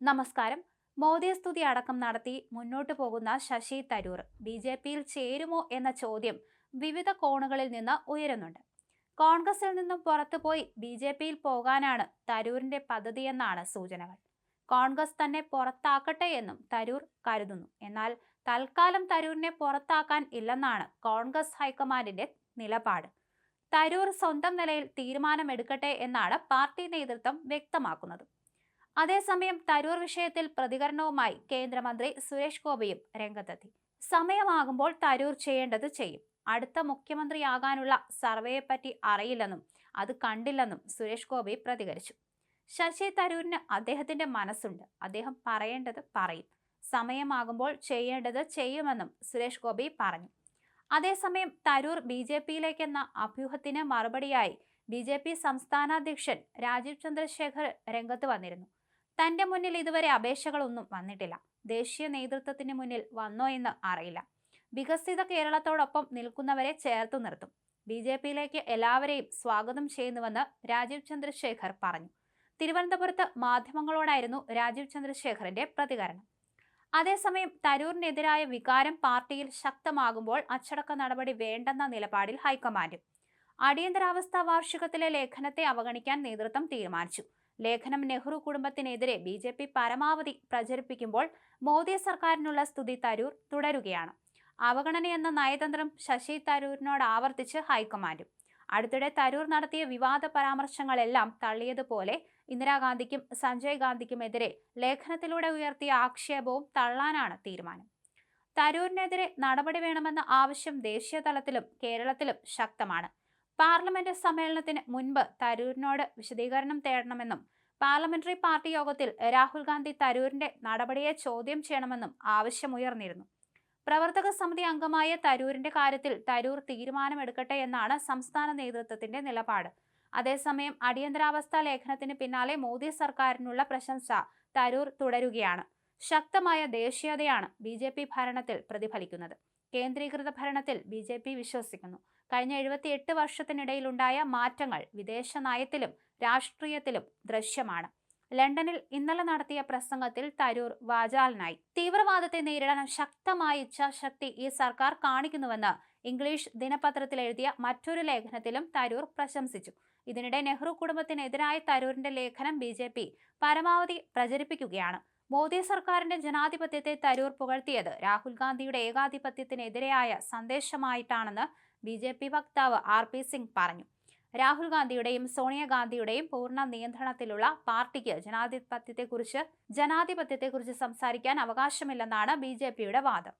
നമസ്കാരം. മോദി സ്തുതി അടക്കം നടത്തി മുന്നോട്ടു പോകുന്ന ശശി തരൂർ ബി ജെ പിയിൽ ചേരുമോ എന്ന ചോദ്യം വിവിധ കോണുകളിൽ നിന്ന് ഉയരുന്നുണ്ട്. കോൺഗ്രസിൽ നിന്നും പുറത്തുപോയി ബി ജെ പിയിൽ പോകാനാണ് തരൂരിന്റെ പദ്ധതിയെന്നാണ് സൂചനകൾ. കോൺഗ്രസ് തന്നെ പുറത്താക്കട്ടെ എന്നും തരൂർ കരുതുന്നു. എന്നാൽ തൽക്കാലം തരൂരിനെ പുറത്താക്കാൻ ഇല്ലെന്നാണ് കോൺഗ്രസ് ഹൈക്കമാൻഡിന്റെ നിലപാട്. തരൂർ സ്വന്തം നിലയിൽ തീരുമാനമെടുക്കട്ടെ എന്നാണ് പാർട്ടി നേതൃത്വം വ്യക്തമാക്കുന്നത്. അതേസമയം തരൂർ വിഷയത്തിൽ പ്രതികരണവുമായി കേന്ദ്രമന്ത്രി സുരേഷ് ഗോപിയും രംഗത്തെത്തി. സമയമാകുമ്പോൾ തരൂർ ചെയ്യേണ്ടത് ചെയ്യും. അടുത്ത മുഖ്യമന്ത്രിയാകാനുള്ള സർവേയെപ്പറ്റി അറിയില്ലെന്നും അത് കണ്ടില്ലെന്നും സുരേഷ് ഗോപി പ്രതികരിച്ചു. ശശി തരൂരിന് അദ്ദേഹത്തിന്റെ മനസ്സുണ്ട്. അദ്ദേഹം പറയേണ്ടത് പറയും. സമയമാകുമ്പോൾ ചെയ്യേണ്ടത് ചെയ്യുമെന്നും സുരേഷ് ഗോപി പറഞ്ഞു. അതേസമയം തരൂർ ബി ജെ പിയിലേക്കെന്ന അഭ്യൂഹത്തിന് മറുപടിയായി ബി ജെ പി സംസ്ഥാനാധ്യക്ഷൻ രാജീവ് ചന്ദ്രശേഖർ രംഗത്ത് വന്നിരുന്നു. തന്റെ മുന്നിൽ ഇതുവരെ അപേക്ഷകളൊന്നും വന്നിട്ടില്ല. ദേശീയ നേതൃത്വത്തിന് മുന്നിൽ വന്നോ എന്ന് അറിയില്ല. വികസിത കേരളത്തോടൊപ്പം നിൽക്കുന്നവരെ ചേർത്തു നിർത്തും. ബി ജെ പിയിലേക്ക് എല്ലാവരെയും സ്വാഗതം ചെയ്യുന്നുവെന്ന് രാജീവ് ചന്ദ്രശേഖർ പറഞ്ഞു. തിരുവനന്തപുരത്ത് മാധ്യമങ്ങളോടായിരുന്നു രാജീവ് ചന്ദ്രശേഖറിന്റെ പ്രതികരണം. അതേസമയം തരൂരിനെതിരായ വികാരം പാർട്ടിയിൽ ശക്തമാകുമ്പോൾ അച്ചടക്ക നടപടി വേണ്ടെന്ന നിലപാടിൽ ഹൈക്കമാൻഡും. അടിയന്തരാവസ്ഥ വാർഷികത്തിലെ ലേഖനത്തെ അവഗണിക്കാൻ നേതൃത്വം തീരുമാനിച്ചു. ലേഖനം നെഹ്റു കുടുംബത്തിനെതിരെ ബി ജെ പി പരമാവധി പ്രചരിപ്പിക്കുമ്പോൾ മോദി സർക്കാരിനുള്ള സ്തുതി തരൂർ തുടരുകയാണ്. അവഗണനയെന്ന നയതന്ത്രം ശശി തരൂരിനോട് ആവർത്തിച്ച് ഹൈക്കമാൻഡും. അടുത്തിടെ തരൂർ നടത്തിയ വിവാദ പരാമർശങ്ങളെല്ലാം തള്ളിയതുപോലെ ഇന്ദിരാഗാന്ധിക്കും സഞ്ജയ് ഗാന്ധിക്കുമെതിരെ ലേഖനത്തിലൂടെ ഉയർത്തിയ ആക്ഷേപവും തള്ളാനാണ് തീരുമാനം. തരൂരിനെതിരെ നടപടി വേണമെന്ന ആവശ്യം ദേശീയ തലത്തിലും കേരളത്തിലും ശക്തമാണ്. പാർലമെന്റ് സമ്മേളനത്തിന് മുൻപ് തരൂരിനോട് വിശദീകരണം തേടണമെന്നും പാർലമെന്ററി പാർട്ടി യോഗത്തിൽ രാഹുൽ ഗാന്ധി തരൂരിന്റെ നടപടിയെ ചോദ്യം ചെയ്യണമെന്നും ആവശ്യമുയർന്നിരുന്നു. പ്രവർത്തക സമിതി അംഗമായ തരൂരിന്റെ കാര്യത്തിൽ തരൂർ തീരുമാനമെടുക്കട്ടെ എന്നാണ് സംസ്ഥാന നേതൃത്വത്തിന്റെ നിലപാട്. അതേസമയം അടിയന്തരാവസ്ഥ ലേഖനത്തിന് പിന്നാലെ മോദി സർക്കാരിനുള്ള പ്രശംസ തരൂർ തുടരുകയാണ്. ശക്തമായ ദേശീയതയാണ് ബി ജെ പി ഭരണത്തിൽ പ്രതിഫലിക്കുന്നത്. കേന്ദ്രീകൃത ഭരണത്തിൽ ബി ജെ പി വിശ്വസിക്കുന്നു. കഴിഞ്ഞ എഴുപത്തിയെട്ട് വർഷത്തിനിടയിലുണ്ടായ മാറ്റങ്ങൾ വിദേശ നയത്തിലും രാഷ്ട്രീയത്തിലും ദൃശ്യമാണ്. ലണ്ടനിൽ ഇന്നലെ നടത്തിയ പ്രസംഗത്തിൽ തരൂർ വാചാലനായി. തീവ്രവാദത്തെ നേരിടാൻ ശക്തമായ ഇച്ഛാശക്തി ഈ സർക്കാർ കാണിക്കുന്നുവെന്ന് ഇംഗ്ലീഷ് ദിനപത്രത്തിൽ എഴുതിയ മറ്റൊരു ലേഖനത്തിലും തരൂർ പ്രശംസിച്ചു. ഇതിനിടെ നെഹ്റു കുടുംബത്തിനെതിരായ തരൂരിന്റെ ലേഖനം ബി പരമാവധി പ്രചരിപ്പിക്കുകയാണ്. മോദി സർക്കാരിന്റെ ജനാധിപത്യത്തെ തരൂർ പുകഴ്ത്തിയത്. രാഹുൽ ഗാന്ധിയുടെ ഏകാധിപത്യത്തിനെതിരെയായ സന്ദേശമായിട്ടാണെന്ന് ബി ജെ പി വക്താവ് ആർ പി സിംഗ് പറഞ്ഞു. രാഹുൽ ഗാന്ധിയുടെയും സോണിയാഗാന്ധിയുടെയും പൂർണ നിയന്ത്രണത്തിലുള്ള പാർട്ടിക്ക് ജനാധിപത്യത്തെക്കുറിച്ച് ജനാധിപത്യത്തെക്കുറിച്ച് സംസാരിക്കാൻ അവകാശമില്ലെന്നാണ് ബി വാദം.